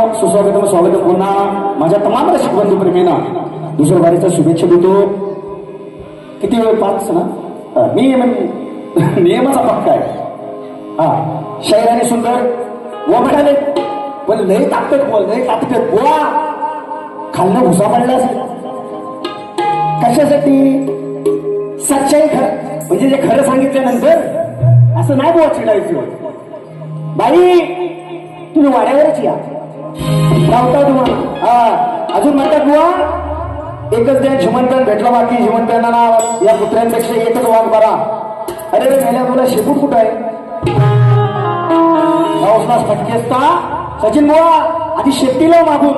सुस्वागतम स्वागत पुन्हा माझ्या तमाम रसिक बंधू दुसऱ्या बारीचा शुभेच्छा देतो. किती वेळ पाच ना? नियम नियमाचा पक्का आहे. हा शाहीर सुंदर व म्हणाले पण लय ताकद बोल लय ताकद बोला. खाल्लं भुसा पडला कशासाठी? सच्चाई खर म्हणजे जे खरं सांगितल्यानंतर असं नाही बोवा चिडायचं. बाई तुम्ही वाड्यावरच या. तुम्हाला हा. अजून म्हणतात बुवा एकच द्या झिमंतन भेटलं बाकी. झिमंतांना या कुत्र्यांपेक्षा एकच वाघ बरा. अरे रे मेल्या तुला शेपूट कुठं आहे? पाऊसलाच फटके असता सचिन बुवा आधी शेपटी लाव मागून.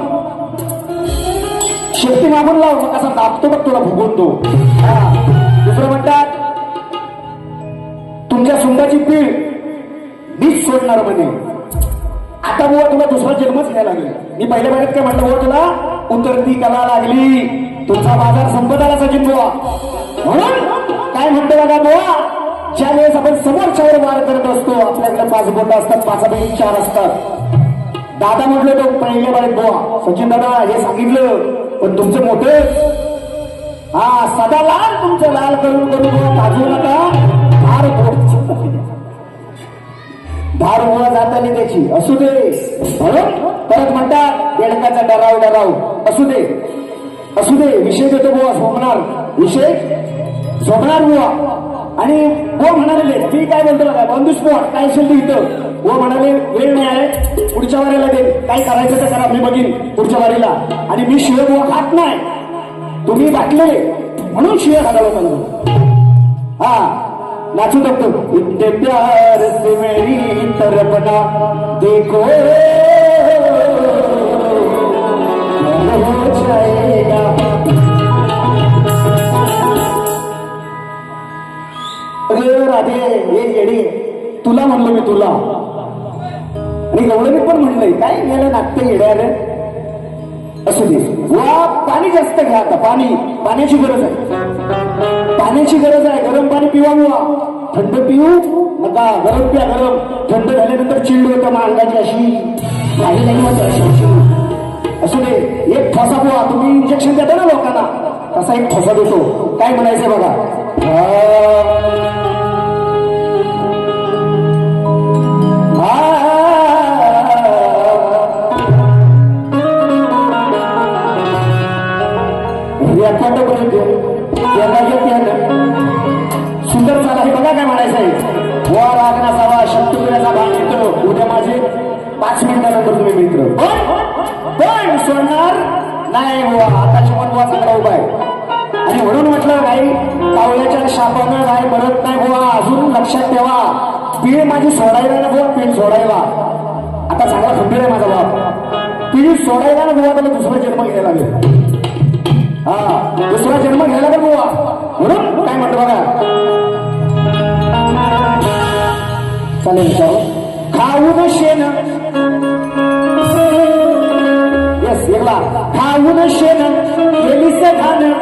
शेपटी मागून लाव मग कसा दाबतो बघ तुला भुगून तो. हा. दुसरं म्हणतात तुमच्या सुंदाची पीळ मीच सोडणार म्हणे. आता बुवा तुला दुसरा जन्मच घ्यायला लागेल. मी पहिल्या महिन्यात काय म्हटलं बुवा हो तुला उतरती कला लागली. तुमचा बाजार संपत आला सचिन बुवा म्हणून काय म्हणतो बघा बुवा ज्या वेळेस आपण समोरच्यावर वार करत असतो आपल्याकडे पाच बोट असतात पाचापैकी चार असतात. दादा म्हटलं तो पहिल्या बारीक बुवा सचिन दादा हे सांगितलं पण तुमचं मोठं. हा सदा लाल तुमचं लाल करून करून बुवा नका फार बोट धार मुळा जाताना त्याची. असू दे. म्हणून परत म्हणतात बेडकाचा डराव डराव. असू दे. असू दे. विषय देतो बुवा झोपणार विषय? झोपणार बुवा. आणि वो म्हणाले मी काय बोलतो बघा बंधू स्पॉट काय असेल ते इथं? वो म्हणाले वेळ नाही आहे पुढच्या वारीला दे. काय करायचं तर करा मी बघीन पुढच्या वारीला. आणि मी शिव बुवा खात नाही. तुम्ही बाटले. म्हणून शिव घालावं म्हणून. हा. नाचू शकतो. इतने प्यार से मेरी तरफना देखो हो जाएगा. अरे राधे हे येडे तुला म्हणलो मी तुला. आणि गवळणी पण म्हणलंय. काय गेलं नाट्य येड्या रे असू दे. वा पाणी जास्त पाणी पाण्याची गरज आहे. पाण्याची गरज आहे. गरम पाणी पिवा बुवा. थंड पिऊ नका. गरम प्या गरम. थंड झाल्यानंतर चिल्ड होतं मग अंगाची अशी काही नाही अशी असू दे. एक ठोसा पुवा तुम्ही इंजेक्शन देता ना लोकांना. तसा एक ठोसा देतो. काय म्हणायचंय बघा? रेकॉर्डपर्यंत त्याला त्यानं सुंदर चाला हे बघा काय म्हणायचं आहे. वर आगनाचा वा शत्रुघ्नाचा भाग मित्र उद्या माझे पाच मिनिटानंतर तुम्ही मित्र. पण सोडणार नाही बुवा. आता जीवन बुवा चांगला उभा आहे. आणि म्हणून म्हटलं गाई कावळ्याच्या शापानं नाही मरत नाही बुवा. अजून लक्षात ठेवा. पीळ माझी सोडायला ना बुवा पीळ सोडायला. आता चांगला खंबीर आहे माझा बाप. पीळ सोडायला ना बुवा त्याला दुसरा जन्म घ्यायला लागेल. हा दुसरा जन्म घ्यायला का बुवा. म्हणून काय म्हणतो बघा. चालेल विचारू. खाऊन शेण. येस एकला खाऊन शेण केलीस घाण.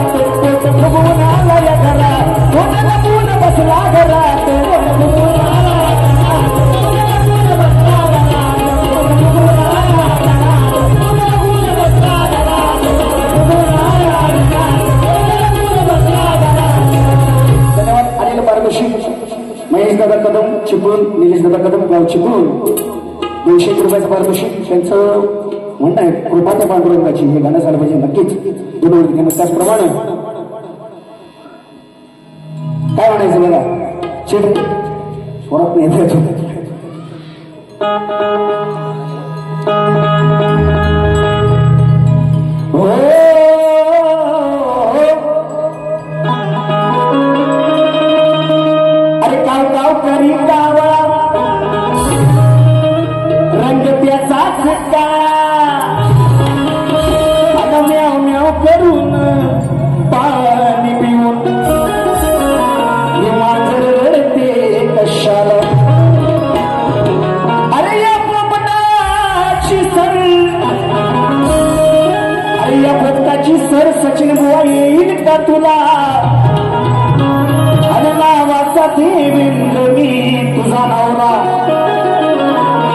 फुगवून बसला घरात फुगवून आला पारदर्शी महेश दादा कदम चिपळूण निलेश दादा कदम गाव चिपळूण दोनशे रुपयाचं पारितोषिक त्यांचं म्हणताय कृपाच्या पांडुरंगाची हे गाणं झालं पाहिजे नक्कीच त्याचप्रमाणे काय म्हणायचं बघा? चिड स्वरात नाही हो. अरे काय काव करीता का तुला. अरे नावाचा देवेंद्र मी तुझा नवरा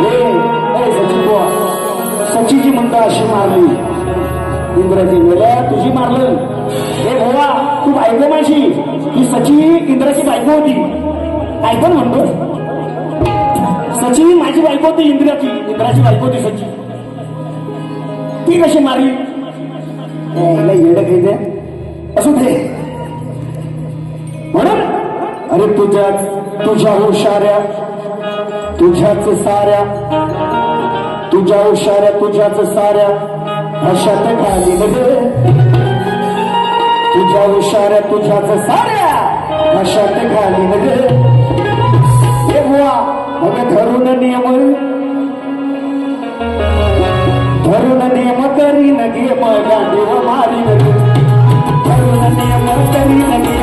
हे सचीची म्हणता अशी मारली. इंद्राची मेल्या तुझी मारलं. हे भावा तू बायको माझी. ही सची इंद्राची बायको होती. काय म्हणतो. सची माझी बायको होती इंद्राची. इंद्राची बायको होती सची ती कशी मारली? ए, येडं काही असू दे. म्हणून अरे तुझ्याच तुझ्या हुशाऱ्या तुझ्याच साऱ्या तुझ्या हुशाऱ्या तुझ्याच साऱ्या अशात खाली गे. तुझ्या हुशाऱ्या तुझ्याच साऱ्या अशात खाली गे. हे मग धरून नियम धरून नियम करीन न गे मग मारी न